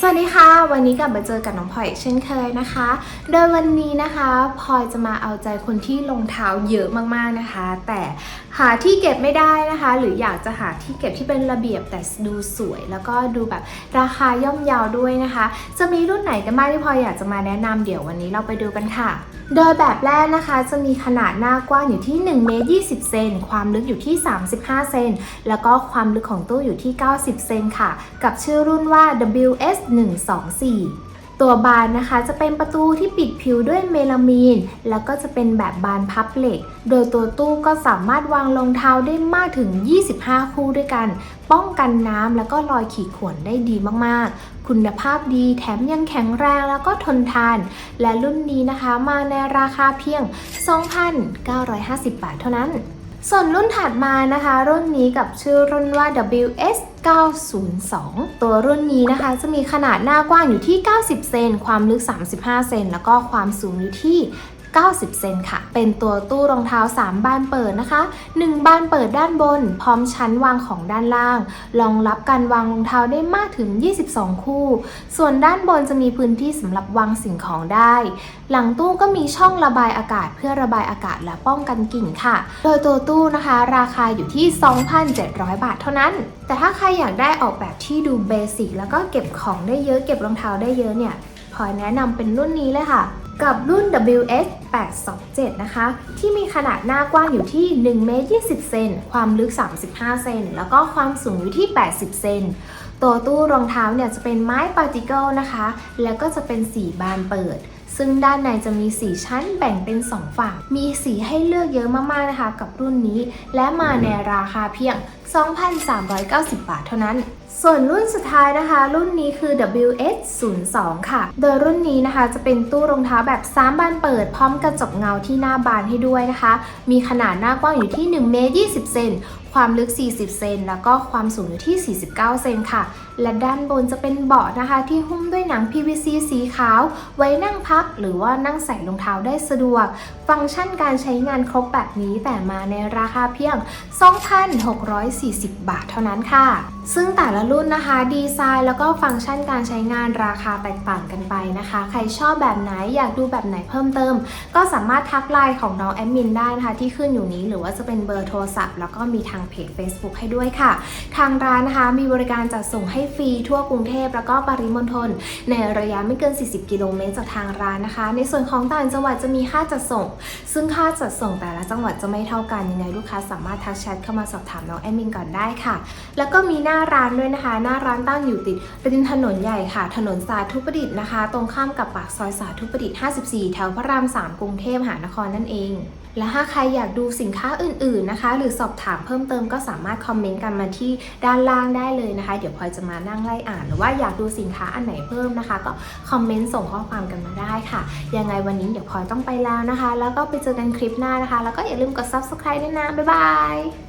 สวัสดีค่ะ วันนี้กลับมาเจอกับน้องพลอยเช่นเคยนะคะ โดยวันนี้นะคะพลอยจะมาเอาใจคนที่รองเท้าเยอะมากๆนะคะ แต่หาที่เก็บไม่ได้นะคะ หรืออยากจะหาที่เก็บที่เป็นระเบียบแต่ดูสวย แล้วก็ดูแบบราคาย่อมเยาวด้วยนะคะ จะมีรุ่นไหนกันบ้างที่พลอยอยากจะมาแนะนำเดี๋ยววันนี้เราไปดูกันค่ะ โดยแบบแรกนะคะ จะมีขนาดหน้ากว้างอยู่ที่1เมตร20 เซนความลึกอยู่ที่ 35 เซนแล้วก็ความลึกของตู้อยู่ที่ 90 เซนค่ะ กับชื่อรุ่นว่า WS 124ตัวบานนะคะจะเป็นประตูที่ปิดผิวด้วยเมลามีน แล้วก็จะเป็นแบบบานพับเหล็ก โดยตัวตู้ก็สามารถวางรองเท้าได้มากถึง 25 คู่ด้วยกัน ป้องกันน้ำแล้วก็รอยขีดข่วนได้ดีมากๆ คุณภาพดีแถมยังแข็งแรงแล้วก็ทนทาน และรุ่นนี้นะคะมาในราคาเพียง 2,950 บาทเท่านั้น ส่วนรุ่นถัดมานะคะ รุ่นนี้กับชื่อรุ่นว่า WS 902 ตัวรุ่นนี้นะคะ จะมีขนาดหน้ากว้างอยู่ที่ 90 เซน ความลึก 35 เซน แล้วก็ความสูงอยู่ที่ 90 เซนค่ะ เป็นตัวตู้รองเท้า 3 บานเปิดนะคะ 1 บานเปิดด้านบน พร้อมชั้นวางของด้านล่าง รองรับการวางรองเท้าได้มากถึง 22 คู่ ส่วนด้านบนจะมีพื้นที่สำหรับวางสิ่งของได้ หลังตู้ก็มีช่องระบายอากาศเพื่อระบายอากาศและป้องกันกลิ่นค่ะ โดยตัวตู้นะคะ ราคาอยู่ที่ 2,700 บาทเท่านั้น แต่ถ้าใครอยากได้ออกแบบที่ดูเบสิกแล้วก็เก็บของได้เยอะเก็บรองเท้าได้เยอะเนี่ยพลอยแนะนำเป็นรุ่นนี้เลยค่ะ กับรุ่น WS 827นะคะ ที่มีขนาดหน้ากว้างอยู่ที่1เมตร20 เซน ความลึก 35 เซน แล้วก็ความสูงอยู่ที่ 80 เซน ตัวตู้รองเท้าเนี่ยจะเป็นไม้ปาร์ติเกิลนะคะ แล้วก็จะเป็นสีบานเปิด ซึ่งด้านในจะมี 4 ชั้นแบ่งเป็น 2 ฝั่ง มีสีให้เลือกเยอะมากๆนะคะกับรุ่นนี้ และมาในราคาเพียง 2,390 บาทเท่านั้น ส่วนรุ่นสุดท้ายนะคะ รุ่นนี้คือ WS 02 ค่ะ โดยรุ่นนี้นะคะจะเป็นตู้รองเท้าแบบ 3 บานเปิด พร้อมกระจกเงาที่หน้าบานให้ด้วยนะคะ มีขนาดหน้ากว้างอยู่ที่1เมตร20เซน ความลึก 40 เซน แล้วก็ความสูงอยู่ที่ 49 เซนค่ะ และด้านบนจะเป็นเบาะนะคะ ที่หุ้มด้วยหนัง PVC สีขาว ไว้นั่งพัก หรือว่านั่งใส่รองเท้าได้สะดวก ฟังก์ชันการใช้งานครบแบบนี้แต่มาในราคาเพียง 2,640 บาทเท่านั้นค่ะ ซึ่งแต่ละรุ่นนะคะ ดีไซน์แล้วก็ฟังก์ชันการใช้งานราคาแตกต่างกันไปนะคะ ใครชอบแบบไหนอยากดูแบบไหนเพิ่มเติม ก็สามารถทักไลน์ของน้องแอดมินได้นะคะที่ขึ้นอยู่นี้หรือว่าจะเป็นเบอร์โทรศัพท์แล้วก็มีทางเพจ Facebook ให้ด้วยค่ะ ทางร้านนะคะมีบริการจัดส่งให้ฟรีทั่วกรุงเทพแล้วก็ปริมณฑลในระยะไม่เกิน 40 กิโลเมตรจากทางร้านนะคะ ในส่วนของต่างจังหวัดจะมีค่าจัดส่ง ซึ่งค่าจัดส่งแต่ละจังหวัดจะไม่เท่ากันยังไงลูกค้าสามารถทักแชทเข้ามาสอบถามน้องแอดมินก่อนได้ค่ะ แล้วก็มีหน้าร้านด้วยนะคะ หน้าร้านตั้งอยู่ติดริมถนนใหญ่ค่ะ ถนนสาธุประดิษฐ์นะคะ ตรงข้ามกับปากซอยสาธุประดิษฐ์ 54 แถวพระราม 3 กรุงเทพมหานครนั่นเอง และถ้าใครอยากดูสินค้าอื่นๆนะคะ หรือสอบถามเพิ่มเติมก็สามารถคอมเมนต์กันมาที่ด้านล่างได้เลยนะคะ เดี๋ยวพลอยจะมานั่งไล่อ่าน หรือว่าอยากดูสินค้าอันไหนเพิ่มนะคะ ก็คอมเมนต์ส่งข้อความกันมาได้ค่ะ ยังไงวันนี้เดี๋ยวพลอยต้องไปแล้วนะคะ แล้วก็ไปเจอกันคลิปหน้านะคะ แล้วก็อย่าลืมกด subscribe ด้วยนะบ๊ายบาย